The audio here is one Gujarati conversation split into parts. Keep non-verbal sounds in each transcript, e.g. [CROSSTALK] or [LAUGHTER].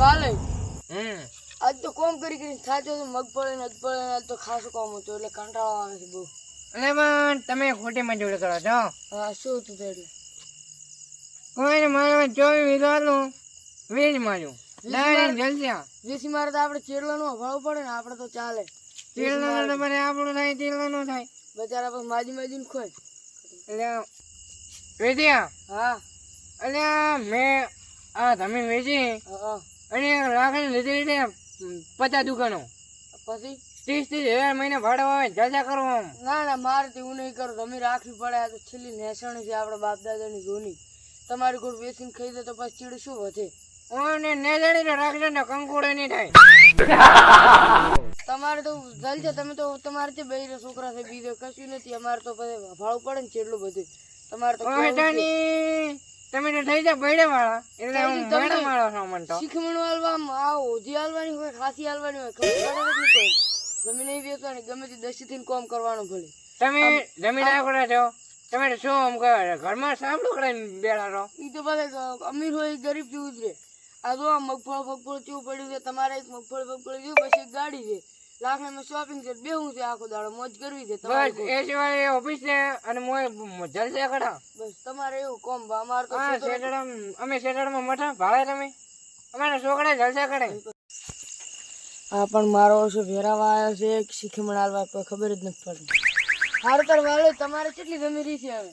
વાલે. હમ. આજ તો કોમ કરી કરીને થાચો તો મગફળી ને આજ તો ખાસું કોમ હતું એટલે કંટાળો આવે છે બહુ. એટલે પણ તમે ખોટી મજૂરી કરો છો? હા શું હતું એટલે? કોઈને મારે ચોવીસ વીઘાનું વીજ માર્યું. ડાયરેક્ટ જલસ્યા દેશી મારે તો આપણે ચેડલાનું અભાવ પડે ને આપણે તો ચાલે. તો મને આપણું થાય તીલનું થાય. બચારા પછી માજી માજી ખોય. એટલે વેચ્યા હા. એટલે મેં આ જમીન વેચી. હા. અને રાખડી લીધી લીધે પચાસ દુકાનો. પછી? ત્રીસ ત્રીસ હજાર મહિને ભાડે આવે જલસા કરો આમ. ના ના મારે એવું નહીં કરું. તમે રાખવી પડે આ તો છેલ્લી નેસણી છે આપણા બાપ દાદાની જૂની. તમારી કોઈ વેચીને ખાઈ દે તો પછી ચીડ શું વધે? ઓને ને જાણી તો રાખજો ને કંકુડે નહીં થાય. તમારે તો જલ છે તમે તો તમારે જે બે છોકરા છે બીજો કશું નથી. અમારે તો પછી ભાડું પડે ને ચેટલું બધું. તમારે તો તમે તો થઈ જાવ બૈડે વાળા એટલે હું તમે વાળો છું મને તો શીખમણું હાલવામાં આ ઓજી હાલવાની હોય ખાસી હાલવાની હોય ખબર પડે કોઈ? જમીન નહીં વેચવાની ગમે તે દસી થી કોમ કરવાનું ભલે. તમે જમીન આખોડા છો. તમે શું આમ કહે ઘરમાં સાંભળો કરાઈને બેઠા છો એ તો બધા અમીર હોય ગરીબ જેવું જ રે આ જો મગફળ ફગફળ ચેવું પડ્યું છે તમારે એક મગફળ ફગફળ જેવું પછી ગાડી છે. લાખણામાં શોપિંગ છે બેહું છે આખો દાડો મોજ કરવી છે બસ એ સિવાય ઓફિસ છે અને મોય જલસા કરા બસ તમારે એવું કોમ બા. અમારે તો હા અમે મઠા ભાડે તમે? અમારા છોકરા જલસા કરે આ પણ મારો વર્ષે ફેરાવા આવ્યો છે એક શીખમણ કોઈ ખબર જ નથી પડતી. હારું વાલે તમારે કેટલી જમી રહી છે હવે?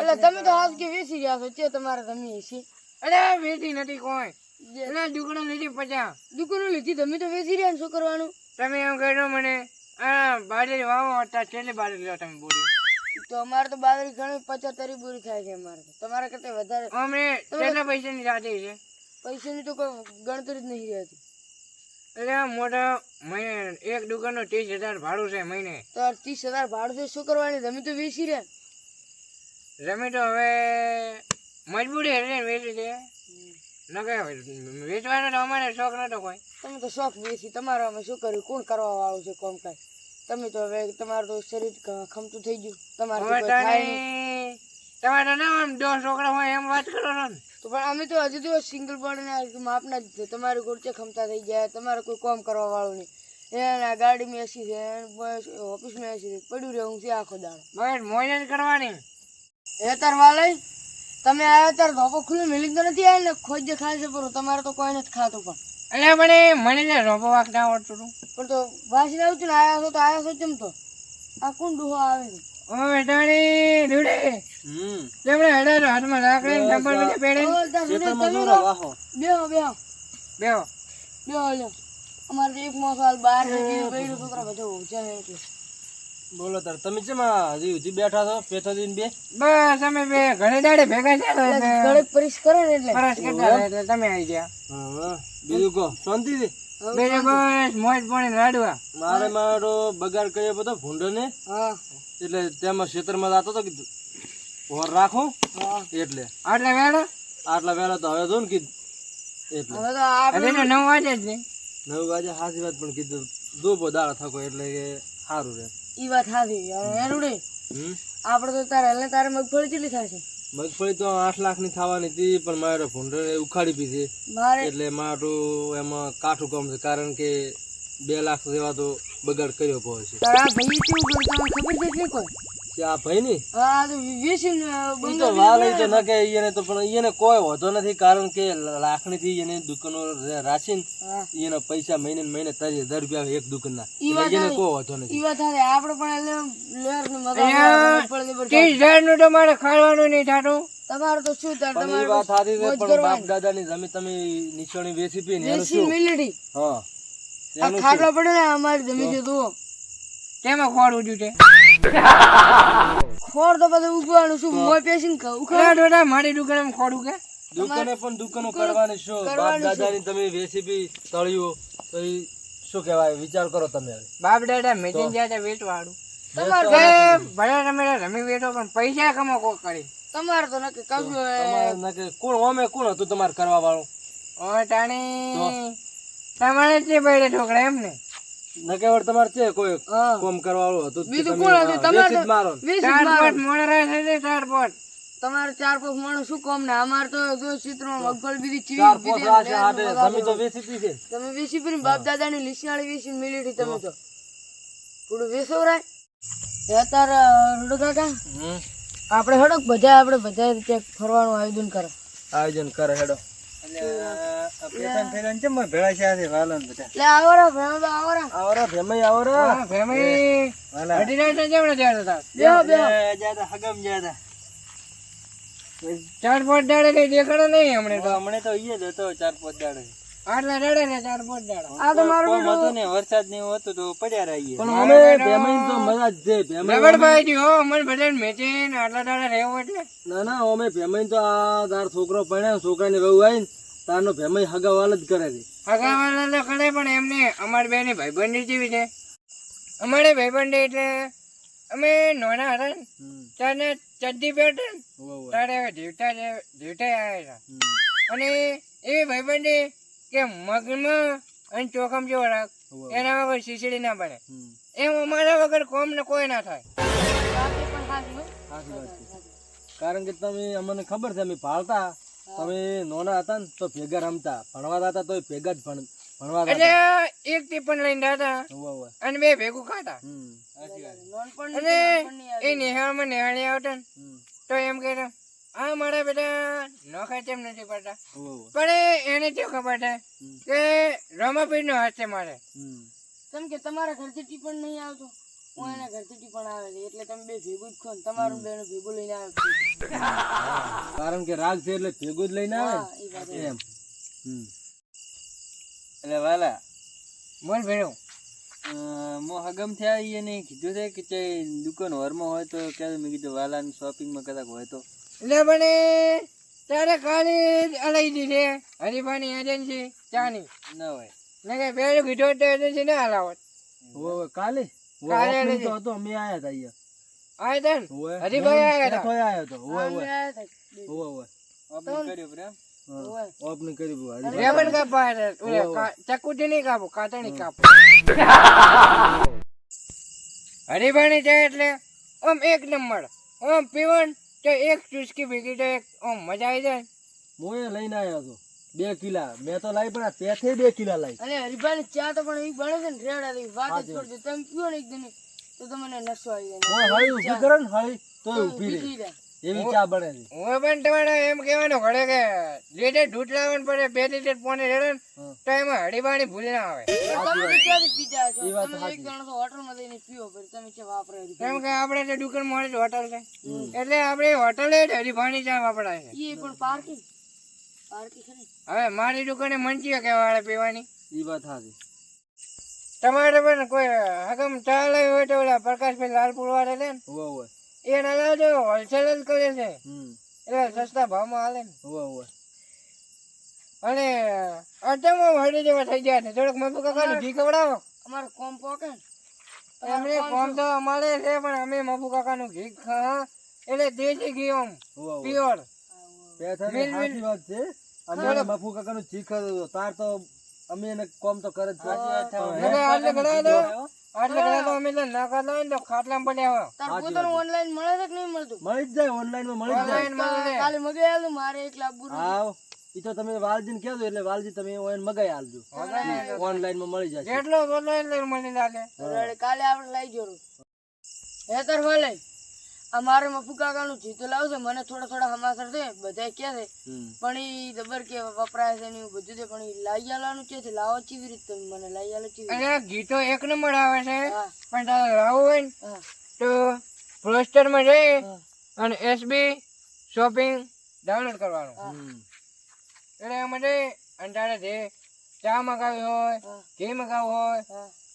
એટલે તમે તો હાથ કે વેચી રહ્યા છો તે તમારે જમી છે. અરે વેચી નથી કોઈ. એટલે દુકડો લીધી પચાસ. દુકડો લીધી? તમે તો વેચી રહ્યા શું કરવાનું? તમે એમ કહ્યું મને આ બાજરી વાવો હતા છેલ્લે બાજરી લો તમે બોલી તો અમારે તો બાજરી ઘણી પચોતરી પૂરી થાય છે અમારે. તમારા કરતા વધારે. અમે કેટલા પૈસાની સાથે છે? પૈસાની તો કોઈ ગણતરી જ નહીં રહેતી. એટલે મોટા મહિને એક દુકાનનો ત્રીસ હજાર ભાડું છે મહિને. તો ત્રીસ હજાર ભાડું છે શું કરવાની? તમે તો વેચી રહ્યા જમીન તો હવે મજબૂરી એટલે વેચી છે. વેચવાનો તો અમારે શોખ નતો કોઈ. તમે તો શોખ વેચી તમારે અમે શું કર્યું? કોણ કરવા વાળું છે કોમ કાંઈ? તમે તો હવે તમારું તો શરીર ખમતું થઈ ગયું. તમારે હવે તારી તમારે તો ના આમ દસ છોકરા હોય એમ વાત કરો છો તો પણ અમે તો હજુ તો સિંગલ બોર્ડ માપના જ છે તમારી ગોળચે ખમતા થઈ ગયા. તમારે કોઈ કોમ કરવા વાળું નહીં. એના ગાડીમાં એસી છે. ઓફિસ ઓફિસમાં એસી છે. પડ્યું રહે હું છે આખો દાડો. બસ મોજ કરવાની. એ તાર વાલે તમે આવ્યા ત્યારે ધોકો ખુલ્લું મિલિંગ તો નથી આવ્યા ને ખોજ જે ખાય છે પૂરું. તમારે તો કોઈ નથી ખાતું પણ. એટલે પણ મને છે રોપો ના આવડતું હતું પણ તો વાસીને આવતું ને આવ્યા છો તો આવ્યા છો કેમ તો? આ કોણ ડુહો આવે છે? ઓ બેટાડી દુડે. તેમણે હડાર હાથમાં રાખડી ડબલ બીજે પેડે બેહો બેહો. બેહો. બેહો લ્યો. અમારે એક મોસાલ બહાર નીકળી બીજું છોકરા બધો ઉજા એટલે બોલો તાર તમે છે હજી હજી બેઠા છો? પેઠા દિન બે? બસ અમે બે ઘણી દાડે ભેગા છે તો એટલે ગળે પરીક્ષ ને એટલે. પરિશ કરતા એટલે તમે આવી ગયા. હા. બીજું કો શાંતિ થી બીજું બસ મોજ પાણી રાડવા. મારે મારો બગાડ કર્યો બધો ભૂંડો ને. હા. એટલે તેમાં ક્ષેત્રમાં જતો તો કીધું ઓર રાખો. એટલે. આટલા વેળા? આટલા વેળા તો હવે જો ને કીધું. એટલે. હવે તો આપણે નવ વાગે જ છે નવ વાગે હાજી વાત પણ કીધું. દોબો દાળ થકો એટલે કે સારું રહે. ઈ વાત હાવી એરુડી આપણે તો તારે એટલે તારે મગફળી કેટલી થશે? મગફળી તો આઠ લાખની થવાની હતી પણ મારે ભૂંડો ઉખાડી પીધી. એટલે મારું એમાં કાઠું કમ છે કારણ કે બે લાખ જેવા તો બગાડ કર્યો પડે તારા ભાઈ કેવું કરે ખબર છે કોઈ? આ ભાઈ ની આ તો વેચીને ઈ તો તો ન કે ઈને તો પણ ઈને કોઈ હોતો નથી કારણ કે લાખણી થી એને દુકાનો રાખીને હા. પૈસા મહિને મહિને ત્રીસ હજાર રૂપિયા એક દુકાન ના એને કોઈ હોતો નથી. ઈ વાત આપણે પણ એટલે લેર ને મગા અહીંયા મગફળી પર ત્રીસ હજારનું તો ખાવાનું નહીં થતું. તમારે તો શું તાર પણ વાત સારી છે પણ બાપ દાદા ની જમીન તમે નીચોણી વેચી પી ને એનું શું? હા. આ પડે ને અમારી જમીન જુઓ તેમાં ખોડ ઉડ્યું છે. [LAUGHS] ખોડ તો બધું ઉગવાનું શું? મોય પેસીને ખાવ ઉખાડ ખોડ ઉઠા મારી દુકાનમાં ખોડ ઉગે દુકાને પણ દુકાનો કરવાની શું? બાપ દાદાની તમે રેસીપી તળ્યું તો શું કહેવાય? વિચાર કરો તમે બાપ દાદા મેચીને જાય છે વેચવાળું. તમારે ભલે તમે રમી વેટો પણ પૈસા કમો કોક કરી. તમારે તો નક્કી કહ્યું હવે તમારે ના કોણ ઓમે કોણ હતું તમારે કરવા વાળું ઓ ટાણી તમારે જ બૈડે ઠોકરા એમ ને નકેવડ તમારે છે કોઈ કોમ કરવા હતું બીજું કોણ હતું? તમારે મારો. ચાર પોટ મોડે રહે છે ચાર પોટ. તમારે ચાર પાંચ માણસ શું કામ ને? અમારે તો જો ચિત્રમાં મગફળી બીજી ચાર ચીવી રાશે હાટે જમી તો વેચી હતી છે. તમે બાપ દાદા ની વેચી વેસી હતી તમે તો. થોડું વેસવરાય રૂડો કાકા. આપણે હડક બધા આપણે બધા રીતે ફરવાનું આયોજન કરે. આયોજન કરે હેડો. ચાર પાંચ દાડે કઈ દેખાડો નહીં હમણે તો. હમણે તો ઈ જતો ચાર પાંચ દાડે. આટલા દાડે ને ચાર પાંચ દાડા. આ તો મારું બેટું. ને વરસાદ ને હતું તો પડ્યા રહીએ. પણ અમે ભેમઈ તો મજા જ છે ભેમઈ હો મને બધાને મેચીને આટલા દાડા રહેવું એટલે. ના ના અમે ભેમઈ તો આ તાર છોકરો પડ્યો છોકરાની વહુ આવીને તારનો ભેમઈ હગાવાલ જ કરે છે. અગાવાલા તો કરે પણ એમને અમારી બેની ભાઈબંધી જેવી છે. અમારે ભાઈબંધી એટલે અમે નાના હતા ત્યારે ચડ્ડી ને ત્યારે જીવતા જીવતા આવ્યા અને એ ભાઈબંધી કે મગમાં અને ચોખમ જેવો રાખ. એના વગર શીશડી ના બને. એમ અમારા વગર કોમ ને કોઈ ના થાય. રાતે પણ ખાધી હો. સાચી વાત છે. કારણ કે તમે અમને ખબર છે અમે ભાળતા. તમે નોના હતા ને તો ભેગા રમતા. ભણવા હતા તો ભેગા જ ભણવા એટલે એક ટીપણ લઈને ઉવ્વ. અને બે ભેગું ખાતા. અને. એ નિહાળમાં નિહાળી આવતા ને તો એમ કહેતા આ મારા બેટા નોખા કેમ નથી પડતા. પણ એને શું ખબર છે કે રમાપીર નો હાથ છે મારે. કેમ કે તમારા ઘરથી ટીપણ નહીં આવતો? હું એના ઘરથી ટીપણ આવે છે એટલે તમે બે ભેગું જ ખો તમારું બેનું ભેગું લઈને આવે કારણ કે રાગ છે એટલે ભેગું જ લઈને આવે એમ. એટલે વાલા બોલ ભેરું મો હગમ થયા એને કીધું છે કે દુકાન હોરમાં હોય તો ક્યારે મેં કીધું વાલાની શોપિંગમાં કદાચ હોય તો. એટલે એ તારે કાલે અલાઈ દીધે હરીફાની એજન્સી ચાની. ના હોય ને કે પેલું કીધું તો એજન્સી ના હલાવત. કાલે? કાલે તો હતો અમે આયા હતા અહીંયા. આયા ઉવ્વ. હરીભાઈ આયા હતા. કોઈ આયો તો. ઉવ્વ ઉવ્વ. અમે આયા ઓપન કર્યું પ્રેમ હા. કર્યું હતું. હરી- રેબન કાપવા હતા. ચકુટી નહીં કાપો કાતરની કાપો. હરીફાની ચા એટલે આમ એક નંબર. આમ પીવન તો એક ચુસ્કી ભેગી તો એક આમ મજા આવી જાય. હું એ લઈને આવ્યો હતો બે કિલા. મેં તો લાવી પણ તેથી બે કિલા લાવી અને હરિભાઈ ચા તો પણ એ બને છે ને રેડા લઈ વાત જ કરજો. તમે કયો ને એક દિન. તો તમને નસો આવી જાય. હળી ઊભી કરો ને હળી તો ઊભી રહે. એવી ચા બને છે. હું પણ તમારે એમ કહેવાનું ઘડે કે લીટર દૂધ લાવવાનું પડે બે લીટર પોને રેડે ને હા. તો એમાં હડીબાણી ભૂલ ના આવે. તમે તો ક્યાંથી પીતા હશો? ઈ વાત તમે એક જણો તો હોટલમાં જઈને પીવો પછી તમે છે વાપરો હરીભાઈ. કેમ કે આપણે તો દુકાન મળે છે હોટલ છે. એટલે આપણે હોટલે જ હરીફાણી ચા વાપરાય છે. ઈ પણ પાર્કિંગ પાર્કિંગ ખરી હવે મારી દુકાને મંચીઓ કહેવાય પીવાની? ઈ વાત સાચી. તમારે પણ કોઈ હકમ ચા લાવી હોય તો ઓલા પ્રકાશભાઈ લાલપુર વાળા છે ને? ઉવ્વ ઉવ્વ. એને લાવજો હોલસેલ જ કરે છે. એટલે સસ્તા ભાવમાં હાલે ને. ઉવ્વ ઉવ્વ. અને અચામાં હળી જેવા થઈ ગયા છે. થોડોક મધુ કાકાનું ઘી ખવડાવો. અમારે કોમ પોકે ને. કોમ તો અમારે છે પણ અમે મફુ કાકાનું ઘી ખા એટલે દેશી ઘી આમ. પ્યોર વાત છે. અમે મફુ કાકાનું ચીખ તાર તો અમે એને કોમ તો કરે જ છે. ઓનલાઈન મળે છે કે નહીં મળતું? મળી જ જાય ઓનલાઈનમાં મળી જાય. કાલે મગાઈ આલું મારે એક લાખ આવ. ઈ તો તમે વાલજી ને કહેજો એટલે વાલજી તમે ઓન મગાઈ આલજો. ઓનલાઈનમાં મળી જશે. બોલો એટલે મળી લાગે કાલે આપણે લઈ જોરું હે. તાર વાલે આ મારે મફુ કાકાનું જીતું લાવશે મને થોડા થોડા હમાસર છે બધા કે છે. પણ ઈ જબર કે વપરાય છે ને બધું છે પણ લાઈ આલવાનું છે લાવો ચીવી રીતે મને લાઈ આલો ચીવી અરે ગીતો એક નંબર આવે છે પણ તારે લાવવું હોય ને તો તો પ્રોસ્ટરમાં જઈ અને એસબી શોપિંગ ડાઉનલોડ કરવાનું. એટલે એમાં જઈ અને તારે જે ચા મગાવી હોય. ઘી મગાવવું હોય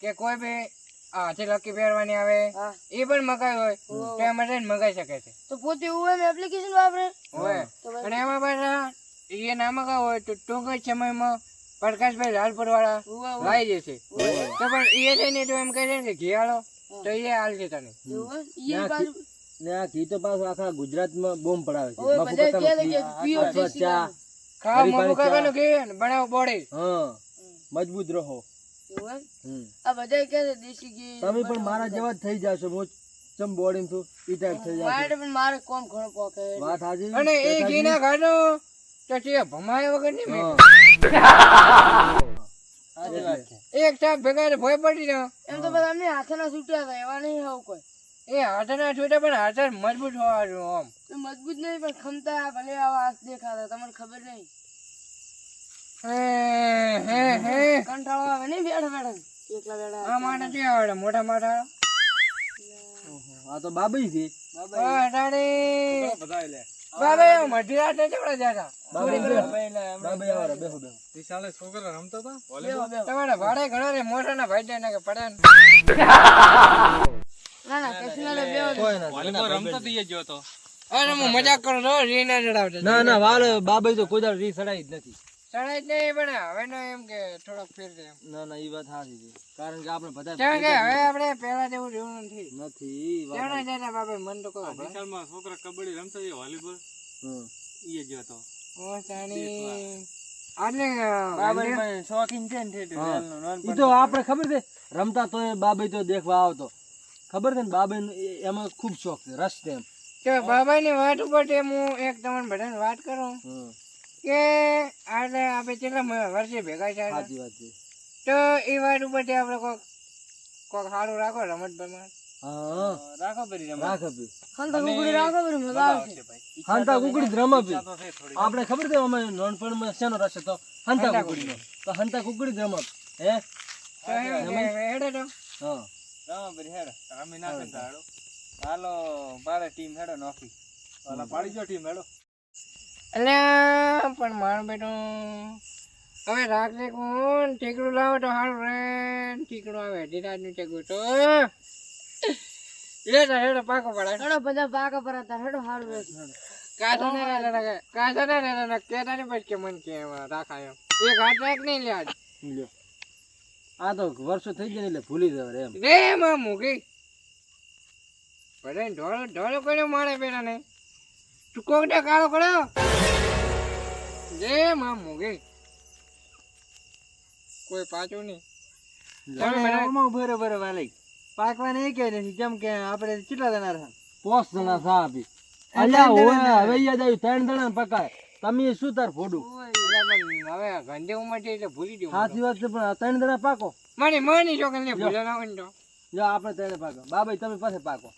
કે કોઈ બી હાથે લકી પહેરવાની આવે એ પણ મગાવી હોય તો એમાં જઈને મગાઈ શકે છે. તો પોતે એવું એપ્લિકેશન વાપરે? હોય અને એમાં પાછા એ ના મગાવ હોય તો ટૂંક જ સમયમાં પ્રકાશભાઈ લાલપુર વાળા. લાવી જશે તો પણ એ જઈને તો એમ કહે છે કે ઘી તો એ હાલશે તને. ને આ ઘી તો પાછું આખા ગુજરાતમાં બોમ્બ પડાવે છે. મફુ ચા ખાવ હરીફાઈ કાકાનું ઘી બનાવો બોડી મજબૂત રહો. આ બધા કહે દેશી ઘી તમે પણ મારા જેવા થઈ જશો હું ચમ બોડી તો ઈ ટાઈપ થઈ જાય મારે પણ મારે કોમ ઘણો પોકે વાત હાજી અને એ ખાધો તો તે ભમાય વગરની મે સાચી વાત છે. એક ટાઈમ ભેગા ને ભોય પડી રહ્યો. એમ તો બધા અમને હાથના છૂટ્યા હતા એવા નહીં આવું કોઈ. એ હાથના છૂટે પણ હાથ મજબૂત હોવા જોઈએ આમ. એ મજબૂત નહીં પણ ખમતા ભલે આવા હાથ દેખાતા તમને ખબર નહીં. કંટાળો આવે નહીં બેઠા બેઠા એકલા બેઠા આ માટે શું આવડે? મોટા મોટા? આ તો બાબઈ છે. અટાડી બાબા મધી રાતે ચવડા જતા? બાબઈ બાબઈ આવારે બેહો બેહો. બેહો, બેહો. તમારા ભાડે ઘણો રે મોટા ના ભાઈ ને કે પડે ને. ના ના કશું ના લે, બેહો. કોઈ ના અરે હું મજાક કરું છું રી ના ચડાવતા ના ના વાલ બાબઈ તો કોઈ દાડો રી સડાઈ જ નથી. ચડાય જ નહીં પણ હવે નો એમ કે થોડોક ફેર છે ના ના ઈ વાત સાચી છે. કારણ કે આપણે બધા કેમ કે હવે આપણે પહેલા જેવું રહ્યું નથી. નથી ઈ વાત ચડા જતા મન તો કહો હમ. ઓ તાણી. આટલે બાબર પણ શોખીન છે ને ઠેઠ હા. વેલનો, નાનપણ. ઈ તો આપણે ખબર છે રમતા તો બાબાઈ તો દેખવા આવતો. ખબર છે ને બાબઈ એમાં ખૂબ શોખ છે રસ છે એમ. ની વાત ઉપર હું એક તમને બધાને વાત કરું. કે આને આપણે કેટલા વર્ષે ભેગા થયા સાચી વાત છે. તો એ વાત ઉપર આપણે કોક કોક સારું રાખો રમત હા. રાખો. રાખ આપી કુકડી રાખો બધી મજા આવશે. હંતા કુકડી આપણે ખબર છે અમે નાનપણમાં શેનો રસ હતો? હંતા કુકડીનો તો હંતા કુકડી જ રમ હે? તો હે- હે- હેડે તો. હા. રમો હેડો. ને તો હાલો. મારે ટીમ હેડો નોખી. પાડી જો ટીમ હેડો. એટલે પણ મારું બેટું હવે રાખજે કોણ ઠીકડું લાવો તો સારું રે. ઠીકડું આવે અઢી રાતનું ઠીકડું તો. લેતા તો હેડો પાકો પડે. હેડો બધા પાકો પર હતા હેડો સારું રે. કાચા ને રે રે કાચા ને રે રે કેતા ને પછી કે મન કે એમાં રાખાય. એમ એક હાથ રાખ નહીં લે આજ. લ્યો આ તો વર્ષો થઈ ગયા એટલે ભૂલી જવાય એમ. રે માં મૂકી ભલે ઢોળો ઢોળો કર્યો મારે પેલા ને તું કાળો કર્યો. જે માં મોગે કોઈ પાછું નહીં. તમે મને આમાં ઊભો રહે બરો વાલી પાકવા નહીં કે નથી જેમ કે આપણે કેટલા જણા રહ્યા પોસ જણા સા આપી અલ્યા ઓય હવે યાદ આવ્યું ત્રણ જણા પકાય. તમે શું તાર ફોડું? હવે ગંદે ઉમટી એટલે ભૂલી ગયું સાચી વાત છે પણ ત્રણ જણા પાકો. મારી મની છોકરી ને ભૂલા ના હોય જો આપણે ત્રણે પાકો. બાબાઈ તમે પાસે પાકો.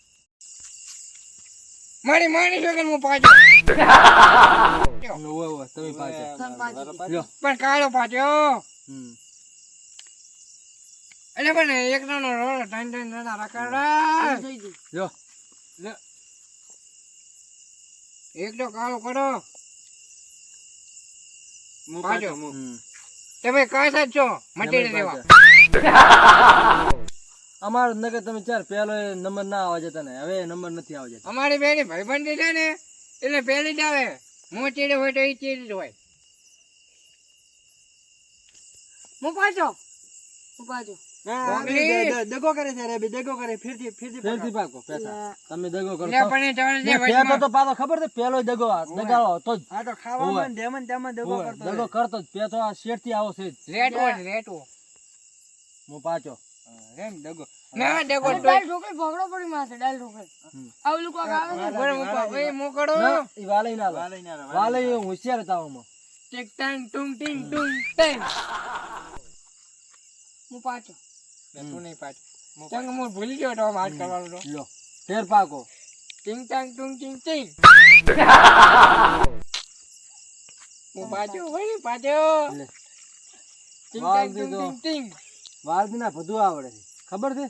મારી માની છોકરી હું પાછો. તમે પણ કાળો પાછો. એટલે પણ એક નો રોડ ટાઈમ ટાઈમ જણા રખાડા જો એક તો કાળો કરો પાછો. તમે કાસા છો? મટીરિયલ લેવા. [LAUGHS] અમારો નગર તમે ચાર પેલો નંબર ના આવવા જતા ને. હવે નંબર નથી આવવા જતા. અમારી બેની ભાઈબંધી છે ને એટલે પહેલી જ આવે હું ચીડે હોય તો એ ચીડી જ હોય. મૂકવાજો. પાછો હું પાછો મોકલી. દગો કરે છે બી દગો કરે ફીરથી ફીરથી ફેરથી પાકો પેસા. તમે દગો કરો પણ પેલો તો ખબર છે પેલો દગો દગાવો તો જ. આ તો ખાવામાં દગો કરતો દગો કરતો જ પેતો આ શેઠથી આવો છે રેટવો રેટવો. હું પાછો. એમ દગો ના દેખો અને ઢોકળી ભોગડો પડી માથે ડાલ ઢોકળી આવું લોકો આવે છે બરાબર, મૂકો. એ મૂકડો. ઈ વાલઈ ના વાલઈ ના વાલઈ હોશિયાર હતા આમાં ટાંગ ટુંગ ટીંગ ટુંગ ટેંગ. હું પાછો તું નહીં પાછો. કેમ હું ભૂલી ગયો તો આમ કરવાનો તો. લ્યો ફેર પાકો ટીંગ ટાંગ ટુંગ ટીંગ ટીંગ. હું પાછો, ભાઈ પાછો. લે ટીંગ ટાંગ ટુંગ. ટીંગ ટીંગ. વાલદી બધું આવડે છે. ખબર છે?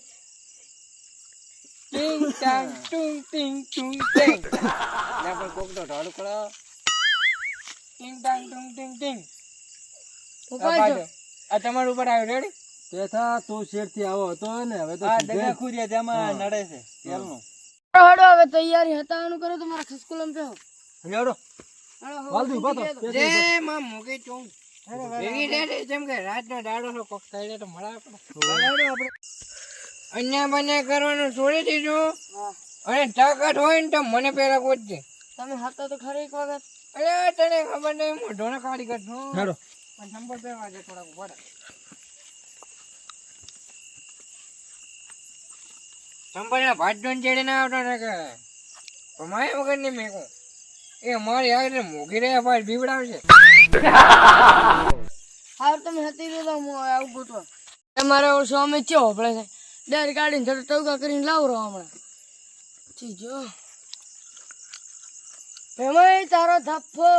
ટીંગ ટાંગ ટુંગ ટીંગ ટુંગ ટીંગ. લે પણ કોક તો ઢોળ કરો. ટીંગ ટાંગ ટુંગ ટીંગ ટીંગ. હું આ પાછો પાછો. આ તમારું ઉપર આવ્યું રેડી તેથા તું શેઠથી આવો હતો ને હવે તો આ દગા ખુર્યા તેમાં નડે છે હડો હવે તૈયારી હતાવાનું કરો તમારા મારા ખસકુલમ પે હેડો. વાલદી ઊભા તો. જય માં મૂકી ચૂંગ. જેમ કે રાતનો દાડો કોક ખાઈ તો મળે આપણે. અન્યા બન્યા કરવાનું છોડી દીધું. અને તાકાત હોય ને તો મને પેલા ગોતજે. તમે હતા તો ખરી એક વખત. અરે તને ખબર નહીં મોઢોને કાઢી કાઢું. હેડો. પણ સંપલ પહેરવા છે થોડાક રહે. સંભાળીને ભાત જોઈને ચડી ના આવતો ને કે? ભમાય વગરની મેકું એ મારી આગળ મોઘી રહ્યા ભાઈ બીવડાવશે હાર તમે હતી રહ્યો હું આવું ગોતવા તમારે ઓળશો અમે ચો હોપડે છે. ડાયરેક્ટ કાઢીને થોડું ટવકા કરીને લાવ રહો હમણાં. ઠીક જો. તારો ધપ્પો.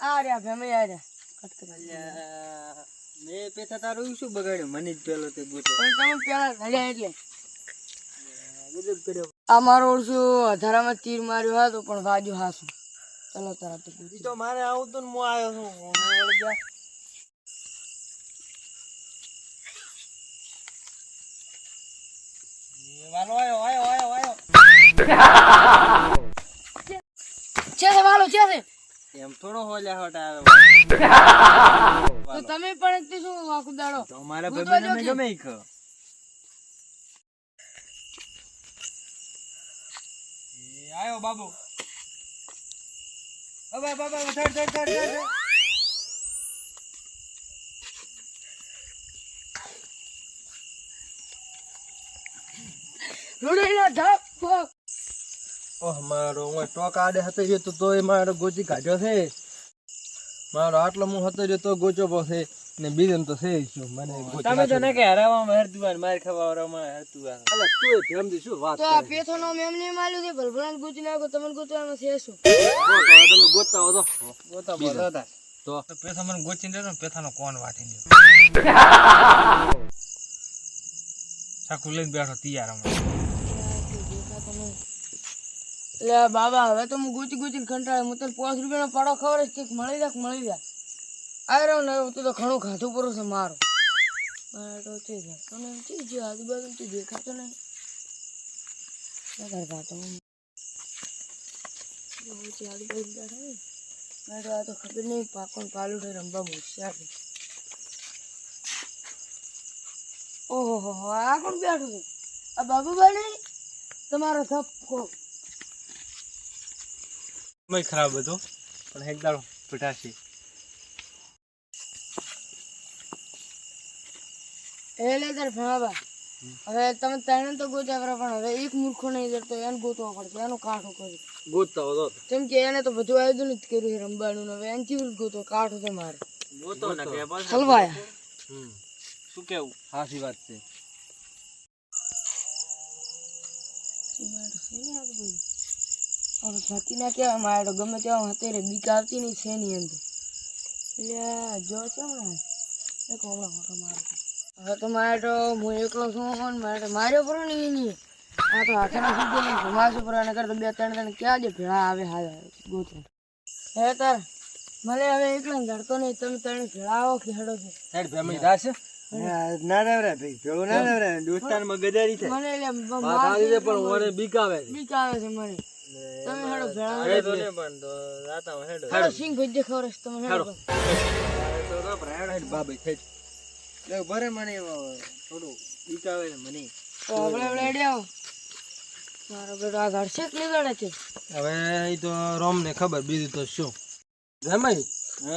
આ રહ્યા ભેમાઈ આ રહ્યા. કટ કરી મેં પેથા તારું શું બગાડ્યું? મને જ પેલો તે ગોતો પણ તમે પેલા ઘડ્યા એટલે. આ મારો ઓળશું અધારામાં તીર માર્યો હતો પણ વાજુ હાસું. ચલો તારા તો. તો મારે આવું તો હું આવ્યો છું. વાલો આયો આયો આયો આયો. છે છે વાલો છે છે એમ થોડો હોલ્યા હોટ આવે. તો તમે પણ એક શું આખું દાડો તો મારા કે? ગમે એ આયો બાબુ. બાબા રૂડીનો ઓહ મારો હું ટોક આડે હતો તો તોય મારો ગોચી કાઢ્યો છે. મારો આટલો હું હતો તો ગોચો છે. ને બીજું તો છે શું? મને તમે તો ના કે હરાવામાં હેરતું આને માર ખવાવામાં હેરતું આ અલા તું ફેમથી શું વાત તો આ પેથો નો મેમ ને માલ્યું છે ભલભલાન ગુચી નાખો તમને ગુચવામાં છે શું? તમે ગોતતા હો તો ગોતા બોલો તા? તો પેથા મને ગોચીને દેતો ને પેથાનો કોણ વાટી લ્યો? ચાકુ લઈને બેઠો તૈયાર અમે લે બાબા હવે તો હું ગુચી ગુચીને કંટાળે હું તને પાંચ રૂપિયાનો પાડો ખબર છે કે મળી જાય મળી જાય આ રહ્યો ને તું ઘણું ખાધું પૂરું છે મારું. મારે તો તો ને જે આજુબાજુ તું દેખાતો હોય, તો આ તો નહીં પાકો પાલું રમવા ઓહો હો હો આ કોણ બેઠું છે? આ બાબુભાઈ તમારો સમય ખરાબ હતો પણ એક દાડો પટાશી એ લે તાર ભણાવા હવે તમે ત્રણે તો ગોત્યા કરો પણ હવે એક મૂર્ખો નહીં જતો એને ગોતવો પડશે એનો કાઠો કર્યું ગોતતા હો કેમ કે એને તો બધું આયોજન જ કર્યું છે રમવાનું હવે એને ચીવું ગોતો કાઠો તો મારે. ગોતો ના કે બસ હલવાયા. હમ. શું કેવું? સાચી વાત છે. હવે ભરતી ના કહેવાય મારે તો ગમે તેવા અત્યારે બીક આવતી નહીં છે ની અંદર. એટલે જો છે હમણાં. એક હમણાં ફોટો મારો હવે તો મારે તો હું એકલો છું ને મારે તો માર્યો પડો ને એની આ તો હાથના સીધે ભમાશો પર એના કરતા બે ત્રણ ત્રણ ક્યાં જે ભેળા આવે હા ગોતું. હે તાર મને હવે એકલા ધડતો નહીં તમે ત્રણ ભેળા આવો કે હેડ ફેમિલી રાશે ના નવરા ભાઈ પેલું ના નવરા દોસ્તારમાં છે મને વાત આવી છે પણ મને. બીક આવે છે. બીક આવે છે મને. તમે હેડો ભેળા હેડો ને પણ તો રાતા હેડો. હેડો સિંગ ભજ્જે ખબર તમે હેડો. તો ના પણ હેડો હેડ બાબા હેડ. લે ભરે મને થોડું બીક મને. મારો બેટો આ ઘર છે નીકળે છે? હવે એ તો રોમ ને ખબર બીજું તો શું? રમાઈ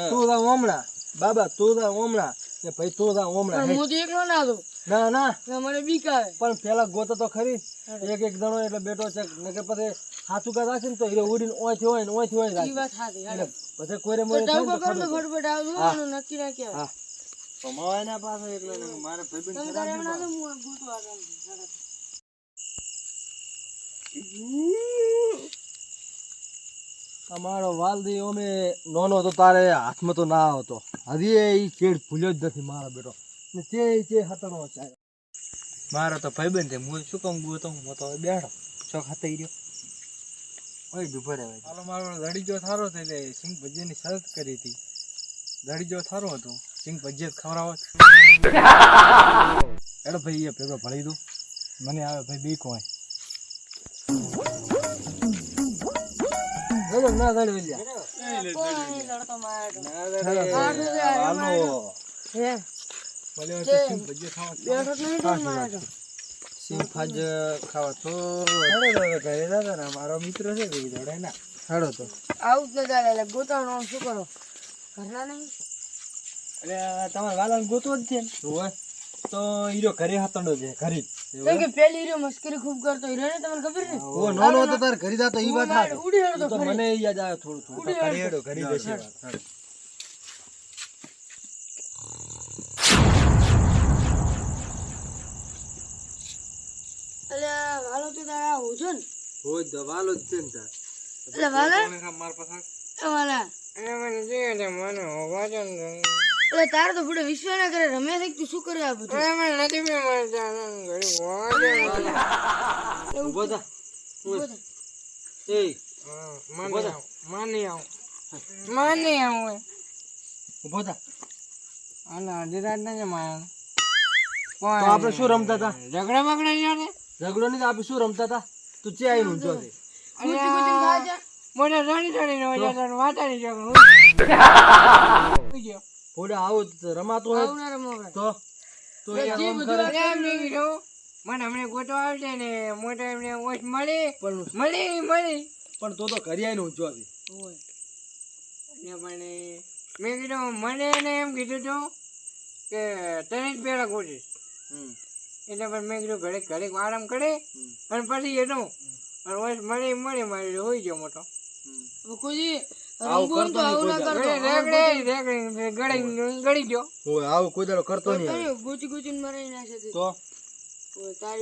તું તા ઓમણા બાબા તું તા ઓમણા ને ભાઈ તું તા ઓમણા હું. તો એકલો ના હતો ના ના. મને બીક આવે પણ પેલા ગોતો તો ખરી. એક એક જણો એટલે બેઠો છે નકર પછી હાથું કા રાખે ને તો એ ઉડીને ઓયથી હોય ને ઓથી હોય રાખે. સાચી કોઈને તો મોરે ને ટાઉકો તો કર ખબર તો ફટફટ આવજો નક્કી હા. કમાવાય ના પાછો એકલો ને મારે ભાઈબંધ તારે ના તો હું આ ગોતવા જાઉં છું. હેડો. અમારો વાલદી અમે નોનો તો તારે હાથમાં તો ના આવતો. હજી એ ચેડ ભૂલ્યો જ નથી મારો બેટો. ને તે તે હતણો છે. મારો તો ભાઈબંધ છે. મૂળ શું કામ ગયો તો હું તો બેઠો. ચોક હાથે રહ્યો. ઓય ડૂબો હાલો મારો લડીજો થારો હતો એટલે સિંહ ભજીયાની શરત કરી હતી. લડીજો થારો હતો. સિંગ ભજીયા ખવડાવો. એડો ભાઈ, એ ભેગો ભળી દઉં. મને આવે ભાઈ બી કોઈ મારે મિત્ર છે આવું જ ન ચાલે ગોતાવવાનું શું કરો? ઘરના નહીં? એટલે તમારે વાલાને ગોતવો જ છે હોય? તો હીરો ઘરે હતો છે ઘરે કેમ કે પેલી હીરો મસ્કરી ખૂબ કરતો હીરો ને તમને ખબર છે? ઓ નો નો તો તાર ઘરે જાતો ઈ વાત હા ઉડી હેડો તો મને યાદ આવે થોડું થોડું. ઘરે હેડો, ઘરે જશે વાત. વાલો તો તારા આવું છો ને. હોય તો વાલો જ છે ને તાર. એટલે વાલા. એ વાલા. એ મને જે મને હોવા છે ને એટલે તારે તો પૂરે વિશ્વ ના કરે રમે છે તું શું કરે આ બધું અરે મને નથી બી મળતા ઘડી હોવા છે ને. ઊભો થા. માની આવું માની આવું. માની આવું થા. ના છે મારા તો આપણે શું રમતા હતા? ઝઘડા બગડા છે ઝઘડો નહીં તો આપણે શું રમતા હતા? તું ચે આવીને ઊંચો છે ગુચી ગુચી ખાવા જા. મોટા રડી રડી નો [LAUGHS] ફોડા આવું રમાતું હોય. આવું ના રમો તો તો કરે. મને હમણાં ગોતો આવશે ને મોટા એમને ઓછ મળી. પણ મળી મળી. પણ તો તો ઘરે આવીને ઊંચો ઓય. ને પણ મેં કીધું મને એને એમ કીધું હતું કે તને જ પેલા ગોતીશ હમ. એટલે પણ મેં કીધું ઘડીક ઘડીક આરામ કરે. અને પછી એનું અને ઓછ મળી મળી મારી હોઈ ગયો મોટો. ખુશી આવું તો આવું ના કરતો. રેગડી રેગડી ગળી ગળી ગયો. હોય આવું કોઈ દાડો કરતો નહીં ગુચી ગુચીને મરાઈ નાખે છે. તો?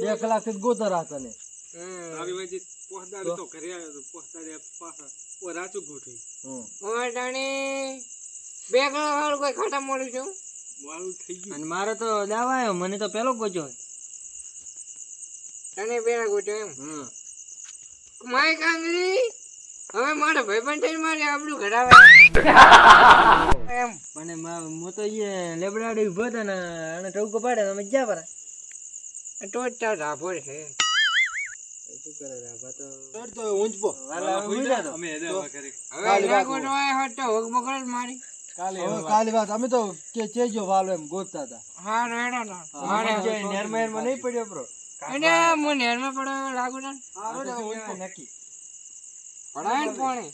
બે કલાકથી ગોતર હતા તને હમ. મોટાની બે કલાક કોઈ ખાટા મોડું છું અને મારે તો દાવા આવ્યો મને તો પેલો ગોચ્યો તને પેલા ગોઠ્યો એમ? હમ. માય કાંગરી હવે મારા ભાઈબંધ થઈને મારે આપણું ઘડાવે. એમ મને મો તો એ લેબડાડી ઊભો હતો ને અને ટવકો પાડે તો અમે જ્યાં પર. તો જ તાર ધાભો છે. શું કરે રાભા તો? હેડ તો ઊંચપો. વાલા ઊભી તો. હવે ના ગોઠવાય હોત તો હોગ બગડ મારી. કાલી વાત. અમે તો કે ચેજો વાલો એમ ગોતતા હતા. હા રેડો ના. મારે માં નહીં પડ્યો પ્રો એને હું નેરમાં પડ્યો લાગુ ને? નક્કી. પડાય ને પોણી